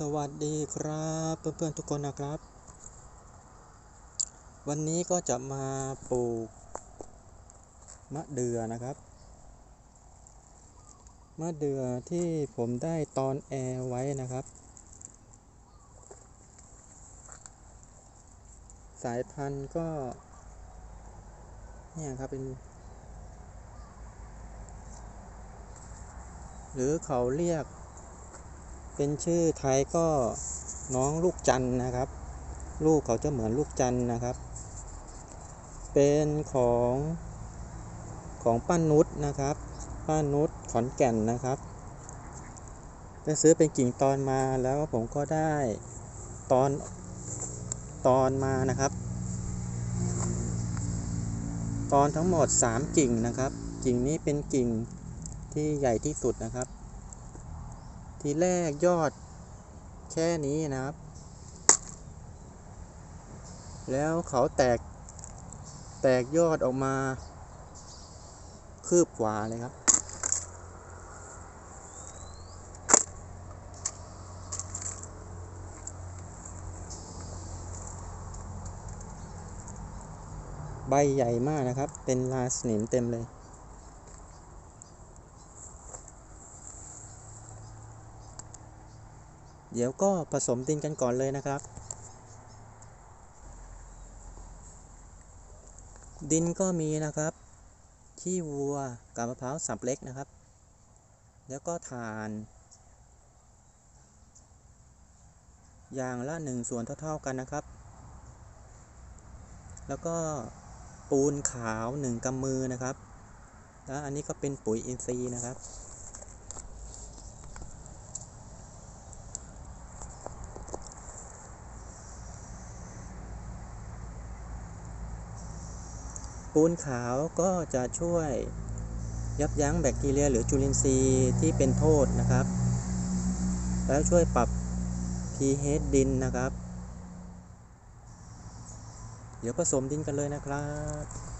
สวัสดีครับเพื่อนๆทุกคนนะครับ วันนี้ก็จะมาปลูกมะเดื่อนะครับมะเดื่อที่ผมได้ตอนแอร์ไว้นะครับ สายพันธุ์ก็ เนี่ยครับเป็น หรือเขาเรียก เป็นชื่อไทยก็น้องลูกจันนะครับ ลูกเขาจะเหมือนลูกจันนะครับ เป็นของของป้านุชนะครับป้านุชขอนแก่นนะครับได้ซื้อเป็นกิ่งตอนมาแล้วผมก็ได้ตอนตอนมานะครับ ตอนทั้งหมด 3 กิ่งนะครับ กิ่งนี้เป็นกิ่งที่ใหญ่ที่สุดนะครับ ทีแรกยอดแค่นี้นะครับ แล้วเขาแตก แตกยอดออกมา คืบกว่าเลยครับ ใบใหญ่มากนะครับ เป็นลาสนิมเต็มเลย เดี๋ยวก็ผสมดินกันก่อนเลยนะครับ ดินก็มีนะครับ ขี้วัวกับมะพร้าวสับเล็กนะครับ แล้วก็ถ่านอย่างละหนึ่งส่วนเท่า ๆกันนะครับ แล้วก็ปูนขาวหนึ่งกำมือนะครับ แล้วอันนี้ก็เป็นปุ๋ยอินทรีย์นะครับ ปูนขาวก็จะช่วยยับยั้งแบคทีเรีย หรือจุลินทรีย์ที่เป็นโทษนะครับ แล้วช่วยปรับ pH ดินนะครับ เดี๋ยวผสมดินกันเลยนะครับ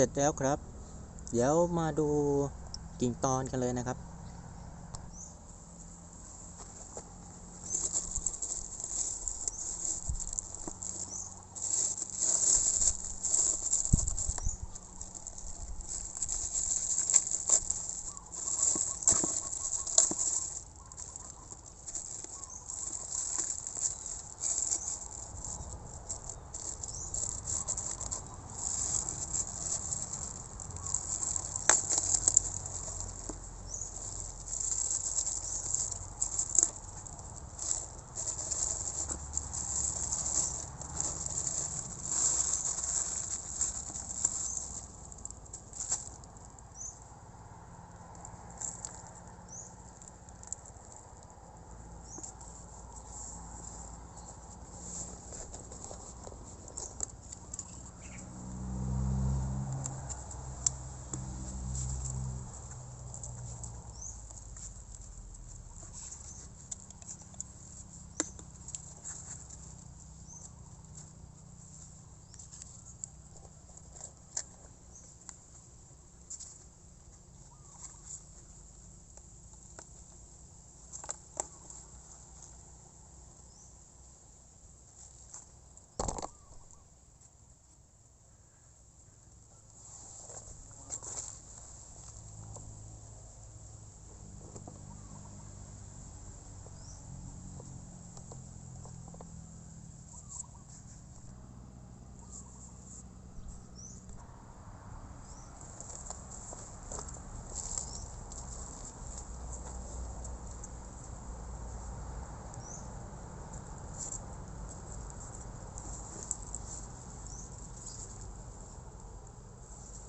เสร็จแล้วครับ เดี๋ยวมาดูกิ่งตอนกันเลยนะครับ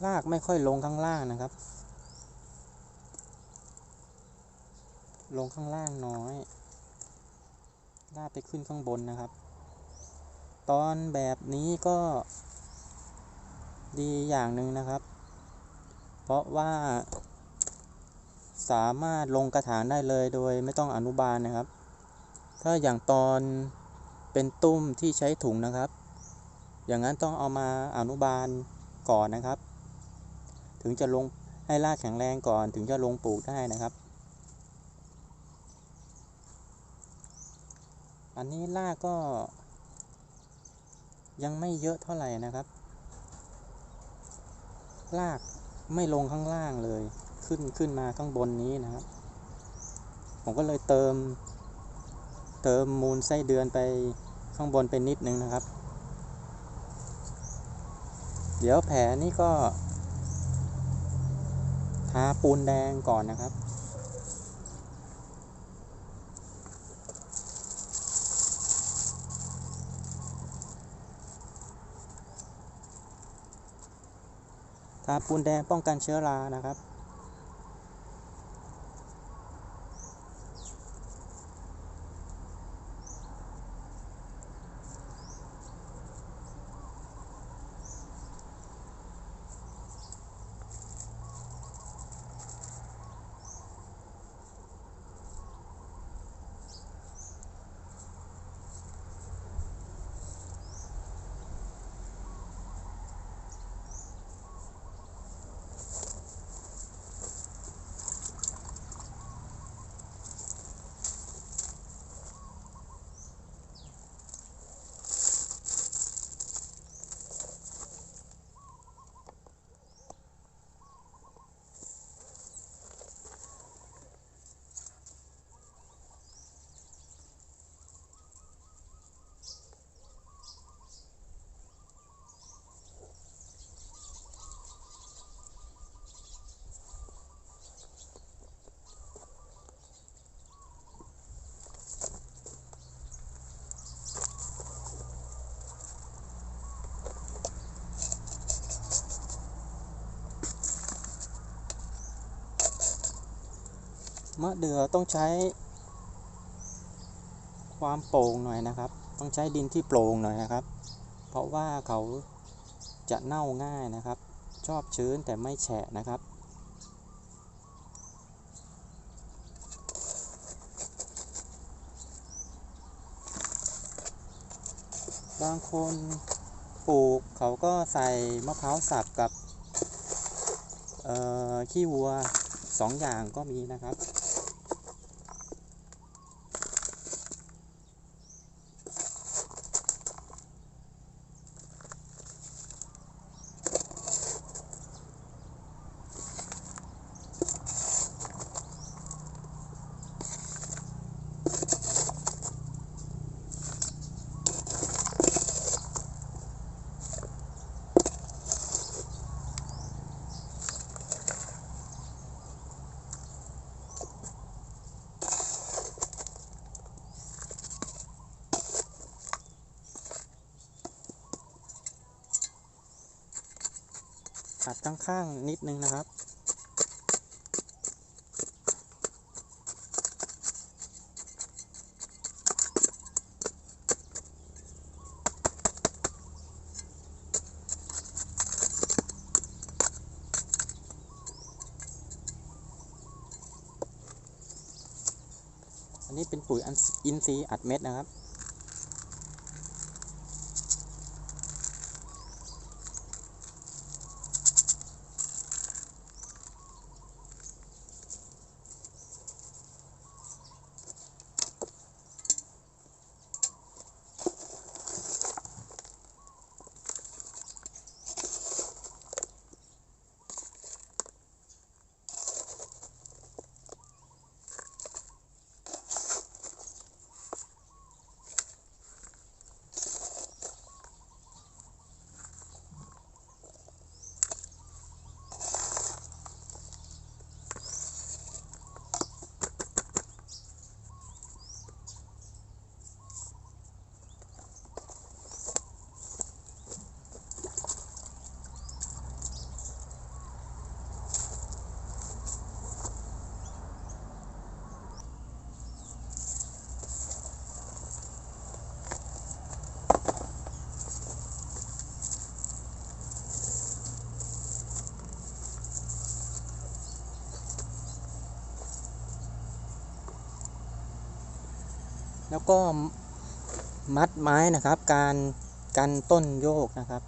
รากไม่ค่อยลงข้างล่างนะครับ ลงข้างล่างน้อยลากไปขึ้นข้างบนนะครับ ตอนแบบนี้ก็ดีอย่างหนึ่งนะครับ เพราะว่า สามารถลงกระถางได้เลยโดยไม่ต้องอนุบาลนะครับ ถ้าอย่างตอนเป็นตุ้มที่ใช้ถุงนะครับ อย่างนั้นต้องเอามาอนุบาลก่อนนะครับ ถึงจะลงให้รากแข็งแรงก่อนถึงจะลงปลูกได้นะครับ อันนี้รากก็ยังไม่เยอะเท่าไหร่นะครับ รากไม่ลงข้างล่างเลย ขึ้นขึ้นมาข้างบนนี้นะครับ ผมก็เลยเติม เติมมูลไส้เดือนไปข้างบนไปนิดนึงนะครับ เดี๋ยวแผลนี่ก็าปูนแดงก่อนนะครับ ทาปูนแดงป้องกันเชื้อรานะครับ มะเดื่อต้องใช้ ความโปร่งหน่อยนะครับ ต้องใช้ดินที่โปร่งหน่อยนะครับ เพราะว่าเขาจะเน่าง่ายนะครับ ชอบชื้นแต่ไม่แฉะนะครับบางคนปลูกเขาก็ใส่มะพร้าวสับกับขี้วัวสองอย่างก็มีนะครับ ขัดข้างๆนิดนึงนะครับ อันนี้เป็นปุ๋ยอินทรีย์อัดเม็ดนะครับ แล้วก็มัดไม้นะครับ การกันต้นโยกนะครับ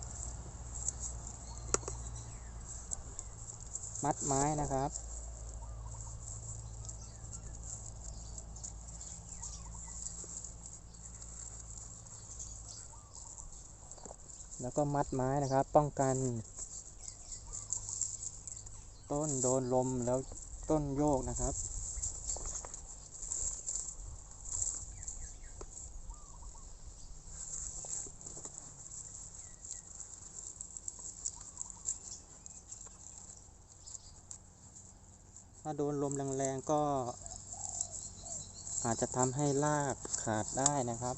มัดไม้นะครับแล้วก็มัดไม้นะครับ ป้องกัน ต้นโดนลมแล้วต้นโยกนะครับ ถ้าโดนลมแรงๆก็ อาจจะทำให้รากขาดได้นะครับ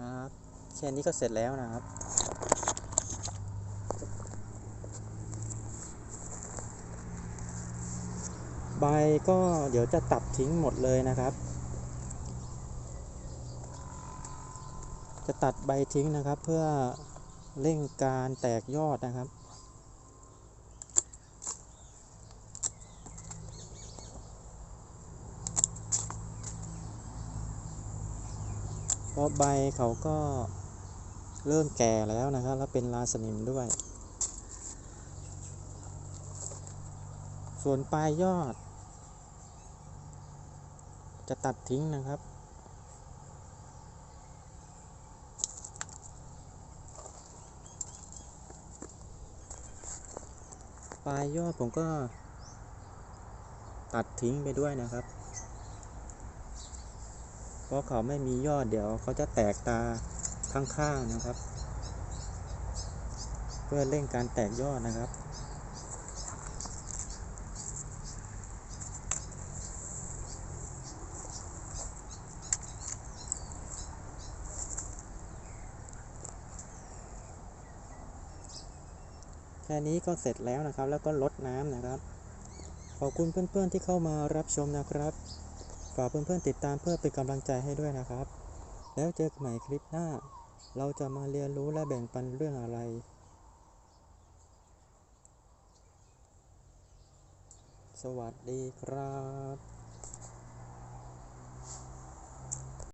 ครับ แค่นี้ก็เสร็จแล้วนะครับ ใบก็เดี๋ยวจะตัดทิ้งหมดเลยนะครับ จะตัดใบทิ้งนะครับเพื่อเร่งการแตกยอดนะครับเพราะใบเขาก็ เริ่มแก่แล้วนะครับ แล้วเป็นราสนิมด้วย ส่วนปลายยอด จะตัดทิ้งนะครับปลายยอดผมก็ ตัดทิ้งไปด้วยนะครับ เพราะเขาไม่มียอดเดี๋ยวเขาจะแตกตา ข้างๆนะครับ เพื่อเร่งการแตกยอดนะครับแค่นี้ก็เสร็จแล้วนะครับ แล้วก็ลดน้ำนะครับ ขอบคุณเพื่อนๆที่เข้ามารับชมนะครับ ฝากเพื่อนๆติดตามเพื่อเป็นกำลังใจให้ด้วยนะครับ แล้วเจอกันใหม่คลิปหน้า เราจะมาเรียนรู้และแบ่งปันเรื่องอะไร สวัสดีครับ